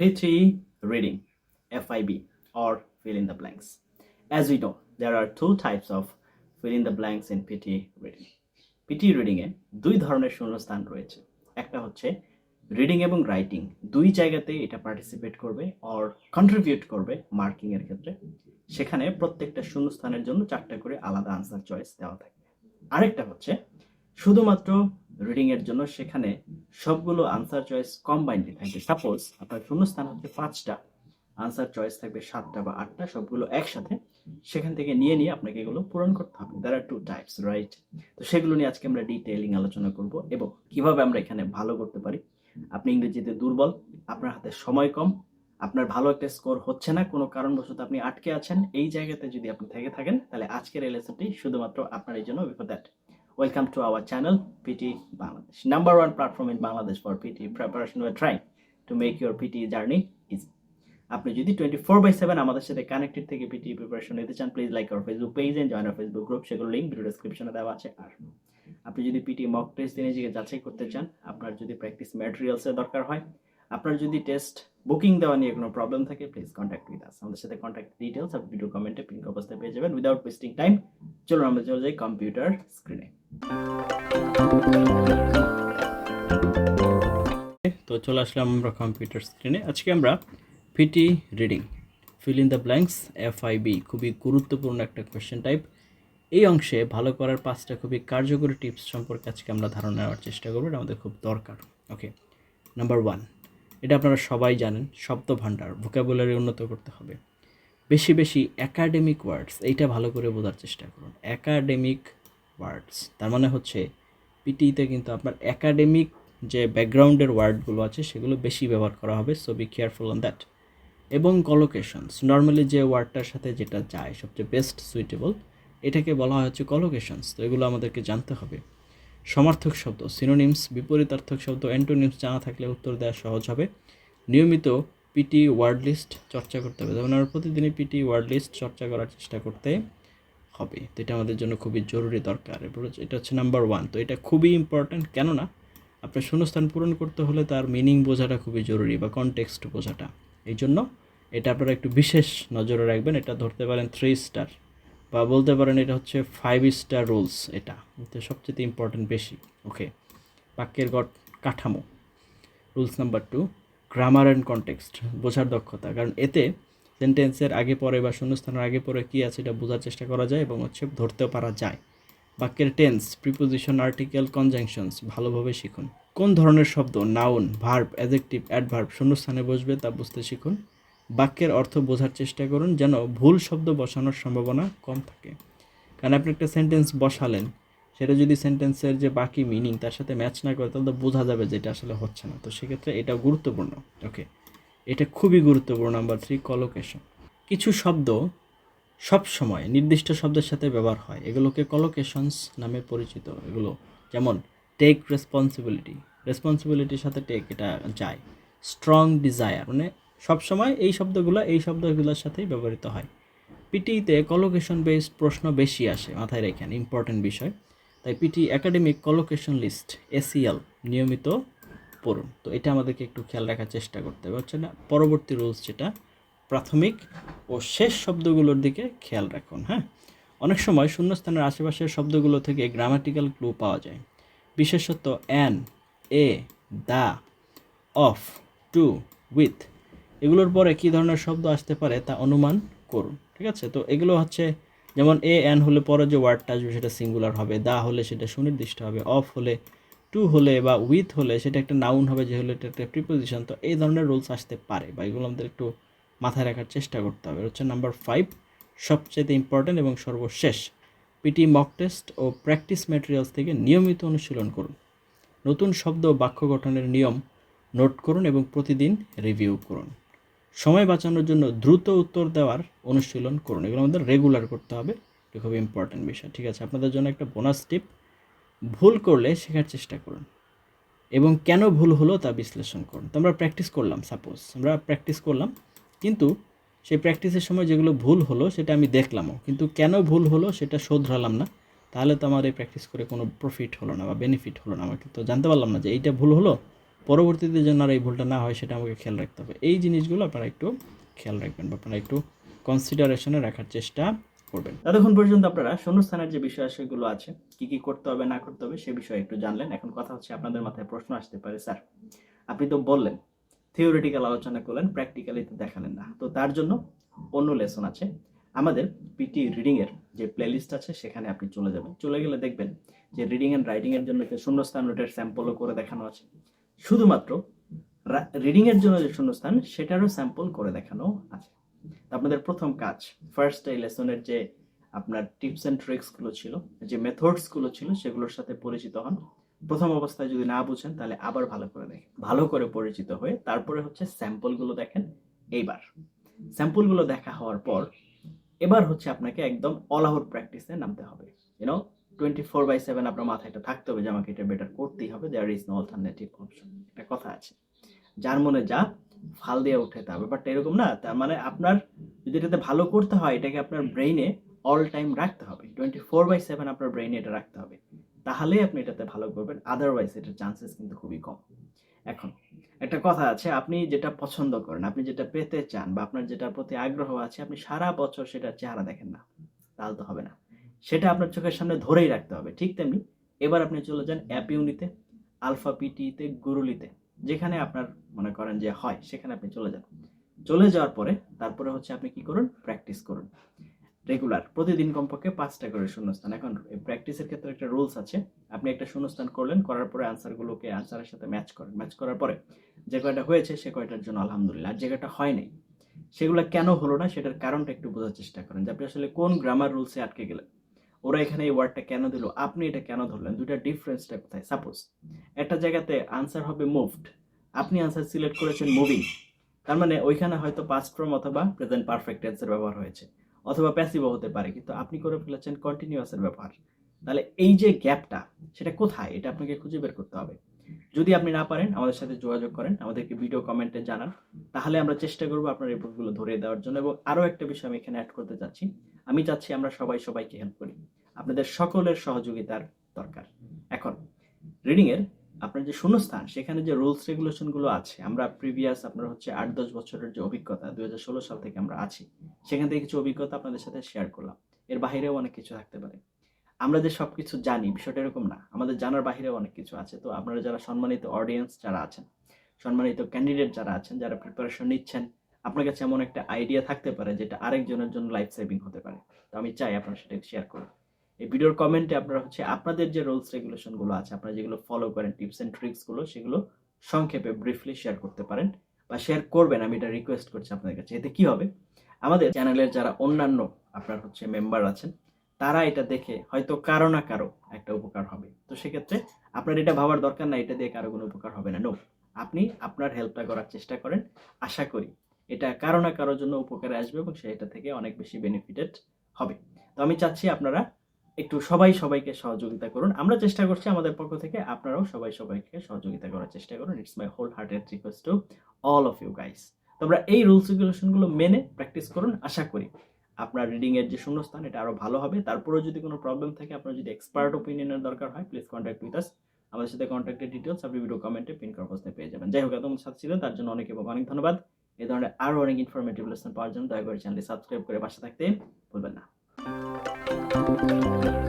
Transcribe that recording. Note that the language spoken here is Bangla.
PT reading, FIB, or fill in the blanks. As we know, there are two types of fill in the blanks in PT reading. PT reading এ দুই ধরনের শূন্যস্থান রয়েছে একটা হচ্ছে রিডিং এবং রাইটিং দুই জায়গাতে এটা পার্টিসিপেট করবে অর কন্ট্রিবিউট করবে মার্কিং এর ক্ষেত্রে সেখানে প্রত্যেকটা শূন্যস্থানের জন্য চারটা করে আলাদা আনসার চয়েস দেওয়া থাকে আরেকটা হচ্ছে শুধুমাত্র রিডিং এর জন্য সেখানে সবগুলো আনসার চয়েস কম্বাইন্ডলি থাকবে সাপোজ আপনার শূন্যস্থান হচ্ছে পাঁচটা আনসার চয়েস থাকবে সাতটা বা আটটা, সবগুলো একসাথে সেখান থেকে নিয়ে নিয়ে আপনাকে এগুলো পূরণ করতে হবে। There are two types right তো সেগুলো নিয়ে আজকে আমরা ডিটেইলিং আলোচনা করব এবং কীভাবে আমরা এখানে ভালো করতে পারি। আপনি ইংরেজিতে দুর্বল, আপনার হাতে সময় কম, আপনার ভালো একটা স্কোর হচ্ছে না, কোনো কারণবশত আপনি আটকে আছেন, এই জায়গাতে যদি আপনি থেকে থাকেন, তাহলে আজকের এই লেসনটি শুধুমাত্র আপনার এই জন্য before that welcome to our channel PT Bangladesh number one platform in Bangladesh for PT preparation we're trying to make your PT journey easy আপনি যদি টোয়েন্টি ফোর বাই সেভেন আমাদের সাথে কানেক্টেড থেকে পিটি প্রিপারেশন নিতে চান please like our Facebook page and join our Facebook group সেগুলো লিঙ্ক ভিডিও ডেসক্রিপশনে দেওয়া আছে। আর আপনি যদি পিটি মক টেস্ট দিয়ে নিজেকে যাচাই করতে চান, আপনার যদি প্র্যাকটিস ম্যাটেরিয়ালসের দরকার হয়, আপনার যদি টেস্ট বুকিং দেওয়া নিয়ে কোনো প্রবলেম থাকে প্লিজ কন্ট্যাক্ট উইথ আস আমাদের সাথে কন্ট্যাক্ট ডিটেলস আপনি ভিডিও কমেন্টে পিঙ্ক অবস্থায় পেয়ে যাবেন। উইদাউট ওয়েস্টিং টাইম চলুন আমরা চলে যাই কম্পিউটার স্ক্রিনে তো চলে আসলাম আমরা কম্পিউটার স্ক্রিনে আজকে আমরা PT reading fill in the blanks FIB খুবই গুরুত্বপূর্ণ একটা কোয়েশ্চেন টাইপ এই অংশে ভালো করার পাঁচটা খুবই কার্যকরী টিপস সম্পর্কে আজকে আমরা ধারণা নেওয়ার চেষ্টা করব, এটা আমাদের খুব দরকার। ওকে নাম্বার ওয়ান এটা আপনারা সবাই জানেন শব্দ ভাণ্ডার ভোকাবুলারি উন্নত করতে হবে। বেশি বেশি একাডেমিক ওয়ার্ডস এইটা ভালো করে বোঝার চেষ্টা করুন। একাডেমিক ওয়ার্ডস তার মানে হচ্ছে পিটিতে কিন্তু আপনার একাডেমিক যে ব্যাকগ্রাউন্ডের ওয়ার্ডগুলো আছে, সেগুলো বেশি ব্যবহার করা হবে so be careful on that এবং কলোকেশনস নর্মালি যে ওয়ার্ডটার সাথে যেটা যায়, সবচেয়ে বেস্ট সুইটেবল এটাকে বলা হয় হচ্ছে কলোকেশনস তো এগুলো আমাদেরকে জানতে হবে। সমার্থক শব্দ সিনোনিমস বিপরীতার্থক শব্দ অ্যান্টোনিমস জানা থাকলে উত্তর দেওয়া সহজ হবে। নিয়মিত পিটি ওয়ার্ড লিস্ট চর্চা করতে হবে। যেমন প্রতিদিনই পিটি ওয়ার্ড লিস্ট চর্চা করার চেষ্টা করতে হবে। তো এটা আমাদের জন্য খুবই জরুরি দরকার। এটা হচ্ছে নাম্বার ওয়ান তো এটা খুবই ইম্পর্ট্যান্ট কেননা আপনার শূন্যস্থান পূরণ করতে হলে তার মিনিং বোঝাটা খুবই জরুরি বা কনটেক্সট বোঝাটা। এই জন্য এটা আপনারা একটু বিশেষ নজরে রাখবেন। এটা ধরতে পারেন থ্রি স্টার বা বলতে পারেন এটা হচ্ছে ফাইভ স্টার রুলস এটা। এটা সবচেয়ে ইম্পর্ট্যান্ট বেশি। ওকে বাক্যের গট কাঠামো। Rules number two grammar and context বোঝার দক্ষতা। কারণ এতে সেন্টেন্সের আগে পরে বা শূন্যস্থানের আগে পরে কী আছে এটা বোঝার চেষ্টা করা যায় এবং হচ্ছে ধরতেও পারা যায়। বাক্যের টেন্স প্রিপোজিশন আর্টিকেল কনজাংশনস ভালোভাবে শিখুন। কোন ধরনের শব্দ নাউন ভার্ব অ্যাজেক্টিভ অ্যাডভার্ব শূন্যস্থানে বসবে তা বুঝতে শিখুন। বাক্যের অর্থ বোঝার চেষ্টা করুন যেন ভুল শব্দ বসানোর সম্ভাবনা কম থাকে। কারণ আপনি একটা সেন্টেন্স বসালেন, সেটা যদি সেন্টেন্সের যে বাকি মিনিং তার সাথে ম্যাচ না করে তাহলে তো বোঝা যাবে যে এটা আসলে হচ্ছে না। তো সেক্ষেত্রে এটা গুরুত্বপূর্ণ। ওকে এটা খুবই গুরুত্বপূর্ণ নাম্বার থ্রি কলোকেশন কিছু শব্দ সব সময় নির্দিষ্ট শব্দের সাথে ব্যবহার হয়। এগুলোকে কলোকেশনস নামে পরিচিত। এগুলো যেমন টেক রেসপন্সিবিলিটি রেসপন্সিবিলিটির সাথে টেক এটা যায়। স্ট্রং ডিজায়ার মানে সবসময় এই শব্দগুলো এই শব্দগুলোর সাথেই ব্যবহৃত হয়। পিটিতে কলোকেশন বেসড প্রশ্ন বেশি আসে, মাথায় রেখেন ইম্পর্টেন্ট বিষয়। তাই PT academic collocation list ACL নিয়মিত পড়ুন। তো এটা আমাদেরকে একটু খেয়াল রাখার চেষ্টা করতে হবে। হচ্ছে না, পরবর্তী রুলস যেটা, প্রাথমিক ও শেষ শব্দগুলোর দিকে খেয়াল রাখুন হ্যাঁ? অনেক সময় শূন্যস্থানের আশেপাশের শব্দগুলো থেকে গ্রামাটিক্যাল ক্লু পাওয়া যায়। বিশেষত an a the of to with এগুলোর পরে কী ধরনের শব্দ আসতে পারে তা অনুমান করুন, ঠিক আছে? তো এগুলো হচ্ছে, যেমন এ অ্যান হলে পরে যে ওয়ার্ডটা আসবে সেটা সিঙ্গুলার হবে দা হলে সেটা সুনির্দিষ্ট হবে অফ হলে টু হলে বা উইথ হলে সেটা একটা নাউন হবে যে হলে এটা একটা প্রিপোজিশন তো এই ধরনের রুলস আসতে পারে বা এগুলো আমাদের একটু মাথায় রাখার চেষ্টা করতে হবে। হচ্ছে নাম্বার ফাইভ সবচেয়ে ইম্পর্ট্যান্ট এবং সর্বশেষ পিটি মক টেস্ট ও প্র্যাকটিস ম্যাটেরিয়ালস থেকে নিয়মিত অনুশীলন করুন। নতুন শব্দ ও বাক্য গঠনের নিয়ম নোট করুন এবং প্রতিদিন রিভিউ করুন। সময় বাঁচানোর জন্য দ্রুত উত্তর দেওয়ার অনুশীলন করুন। এগুলো আমাদের রেগুলার করতে হবে এটা খুব ইম্পর্ট্যান্ট বিষয়। ঠিক আছে, আপনাদের জন্য একটা বোনাস টিপ ভুল করলে শেখার চেষ্টা করুন। এবং কেন ভুল হলো তা বিশ্লেষণ করুন। তো আমরা প্র্যাকটিস করলাম সাপোজ আমরা প্র্যাকটিস করলাম, কিন্তু সেই প্র্যাকটিসের সময় যেগুলো ভুল হলো সেটা আমি দেখলামও। কিন্তু কেন ভুল হলো সেটা শোধরালাম না। তাহলে তো আমার এই প্র্যাকটিস করে কোনো প্রফিট হলো না বা বেনিফিট হলো না আমাকে। তো জানতে পারলাম না যে এইটা ভুল হলো, পরবর্তীতে যেন আর এই ভুলটা না হয় সেটা আমাকে খেয়াল রাখতে হবে। এই জিনিসগুলো আপনারা একটু খেয়াল রাখবেন বা আপনারা একটু কনসিডারেশনে রাখার চেষ্টা করবেন। ততক্ষণ পর্যন্ত আপনারা শূন্যস্থানের যে বিষয় সেগুলো আছে, কি কি করতে হবে, না করতে হবে, সে বিষয়ে একটু জানলেন। এখন কথা হচ্ছে আপনাদের মাথায় প্রশ্ন আসতে পারে, স্যার। আপনি তো বললেন থিওরিটিক্যাল আলোচনা করলেন প্র্যাকটিক্যালি তো দেখালেন না। তো তার জন্য অন্য লেসন আছে। আমাদের পিটি রিডিং এর যে প্লেলিস্ট আছে, সেখানে আপনি চলে যাবেন। চলে গেলে দেখবেন যে রিডিং এন্ড রাইটিং এর জন্য যে শূন্যস্থান নোটের স্যাম্পলও করে দেখানো আছে। শুধুমাত্র রিডিংয়ের জন্য যে শূন্যস্থান, সেটারও স্যাম্পল করে দেখানো আছে। আপনাদের প্রথম কাজ ফার্স্ট এই লেসনের যে আপনার টিপস অ্যান্ড ট্রিক্সগুলো ছিল, যে মেথডসগুলো ছিল, সেগুলোর সাথে পরিচিত হন। প্রথম অবস্থায় যদি না বুঝেন, তাহলে আবার ভালো করে দেখেন। ভালো করে পরিচিত হয়ে তারপরে হচ্ছে স্যাম্পলগুলো দেখেন এইবার। স্যাম্পলগুলো দেখা হওয়ার পর, এবার হচ্ছে আপনাকে একদম অল আউট প্র্যাকটিসে নামতে হবে। You know twenty four by seven আপনার মাথায় এটা থাকতে হবে যে আমাকে এটা বেটার করতেই হবে। There is no alternative option একটা কথা আছে। যার মনে যা ফাল দিয়ে উঠে তা ব্যাপারটা এরকম না। তার মানে আপনার যদি এটাতে ভালো করতে হয়, এটাকে আপনার ব্রেইনে অল টাইম রাখতে হবে। টোয়েন্টি ফোর বাই সেভেন আপনার ব্রেইনে এটা রাখতে হবে। তাহলেই আপনি এটাতে ভালো করবেন। আদারওয়াইজ এটার চান্সেস কিন্তু খুবই কম। এখন একটা কথা আছে, আপনি যেটা পছন্দ করেন, আপনি যেটা পেতে চান বা আপনার যেটার প্রতি আগ্রহ আছে, আপনি সারা বছর সেটার চেহারা দেখেন না। তাহলে তো হবে না। সেটা আপনার চোখের সামনে ধরেই রাখতে হবে। ঠিক তেমনি এবার আপনি চলে যান অ্যাপিউনিতে আলফা পিটিতে গুরুলিতে যেখানে আপনার মনে করেন যে হয়, সেখানে আপনি চলে যান। চলে যাওয়ার পরে তারপরে হচ্ছে আপনি কি করুন? প্র্যাকটিস করুন। রেগুলার প্রতিদিন কমপক্ষে পাঁচটা করে শূন্যস্থান। এখন প্র্যাকটিসের ক্ষেত্রে একটা রুলস আছে। আপনি একটা শূন্যস্থান করলেন, করার পরে আনসারগুলোকে আনসারের সাথে ম্যাচ করেন। ম্যাচ করার পরে যে কয়টা হয়েছে, সে কয়টার জন্য আলহামদুলিল্লাহ। আর যে কয়টা হয় নাই, সেগুলো কেন হলো না, সেটার কারণটা একটু বোঝার চেষ্টা করেন যে আপনি আসলে কোন গ্রামার রুলসে আটকে গেলেন। ওরা এখানে এই ওয়ার্ডটা কেন দিল? আপনি এটা কেন ধরলেন? দুইটা ডিফারেন্সটা কোথায়? সাপোজ একটা জায়গাতে আনসার হবে মুভড আপনি আনসার সিলেক্ট করেছেন মুভিং তার মানে ওইখানে হয়তো পাস্ট ফর্ম অথবা প্রেজেন্ট পারফেক্ট টেন্সের ব্যবহার হয়েছে। অথবা প্যাসিভও হতে পারে, কিন্তু আপনি করে ফেলেছেন কন্টিনিউয়াসের ব্যবহার। তাহলে এই যে গ্যাপটা সেটা কোথায়? এটা আপনাকে খুঁজে বের করতে হবে। যদি আপনি না পারেন, আমাদের সাথে যোগাযোগ করেন, আমাদেরকে ভিডিও কমেন্টে জানান। তাহলে আমরা চেষ্টা করব আপনার ভুলগুলো ধরিয়ে দেওয়ার জন্য। এবং আরও একটা বিষয় আমি এখানে অ্যাড করতে চাচ্ছি। আমি চাচ্ছি আমরা সবাই সবাইকে হেল্প করি। আপনাদের সকলের সহযোগিতার দরকার। এখন রিডিং এর আপনার যে শূন্যস্থান, সেখানে যে রুলস রেগুলেশনগুলো আছে, আমরা প্রিভিয়াস আপনার হচ্ছে আট, দশ বছরের যে অভিজ্ঞতা, দুই হাজার ষোলো সাল থেকে আমরা আছি, সেখান থেকে কিছু অভিজ্ঞতা আপনাদের সাথে শেয়ার করলাম। এর বাইরেও অনেক কিছু থাকতে পারে। আমরা যে সবকিছু জানি, বিষয়টা এরকম না। আমাদের জানার বাহিরেও অনেক কিছু আছে। তো আপনারা যারা সম্মানিত অডিয়েন্স যারা আছেন, সম্মানিত ক্যান্ডিডেট যারা আছেন, যারা প্রিপারেশন নিচ্ছেন, আপনার কাছে এমন একটা আইডিয়া থাকতে পারে, যেটা আরেকজনের জন্য লাইফ সেভিং হতে পারে। তো আমি চাই আপনারা সেটা শেয়ার করুন। এই ভিডিওর কমেন্টে আপনারা হচ্ছে আপনাদের যে রুলস রেগুলেশনগুলো আছে, আপনারা যেগুলো ফলো করেন টিপস এন্ড ট্রিক্সগুলো, সেগুলো সংক্ষেপে ব্রিফলি শেয়ার করতে পারেন বা শেয়ার করবেন, আমি এটা রিকোয়েস্ট করছি আপনাদের কাছে। এতে কি হবে? আমাদের চ্যানেলের যারা অন্যান্য আপনার হচ্ছে মেম্বার আছেন, তারা এটা দেখে হয়তো কারও না কারও একটা উপকার হবে। তো সেক্ষেত্রে আপনার এটা ভাবার দরকার না, এটা দিয়ে কারও কোনো উপকার হবে না। নো আপনি আপনার হেল্পটা করার চেষ্টা করেন। আশা করি এটা কারও না কারোর জন্য উপকারে আসবে এবং সে এটা থেকে অনেক বেশি বেনিফিটেড হবে। তো আমি চাচ্ছি আপনারা একটু সবাই সবাইকে সহযোগিতা করুন। আমরা চেষ্টা করছি আমাদের পক্ষ থেকে আপনারাও সবাই সবাইকে সহযোগিতা করার চেষ্টা করুন। It's my wholehearted request to all of you guys তোমরা এই রুলস রেগুলেশনগুলো মেনে প্র্যাকটিস করুন, আশা করি আপনার রিডিং এর যে শূন্যস্থান, এটা আরও ভালো হবে। তারপরেও যদি কোনো প্রবলেম থাকে, আপনার যদি এক্সপার্ট ওপিনিয়নের দরকার হয় প্লিজ কন্ট্যাক্ট উইথ আস আমাদের সাথে কন্ট্যাক্টের ডিটেলস আপনি ভিডিও কমেন্টে পিন করা প্রশ্নে পেয়ে যাবেন। যাই হোক তোমার সাথে ছিলেন, তার জন্য অনেক এবং অনেক ধন্যবাদ। এই ধরনের আরও অনেক ইনফরমেটিভ লেসন পাওয়ার জন্য দয়া করে চ্যানেলটি সাবস্ক্রাইব করে পাশে থাকতে ভুলবেন না। Thank you.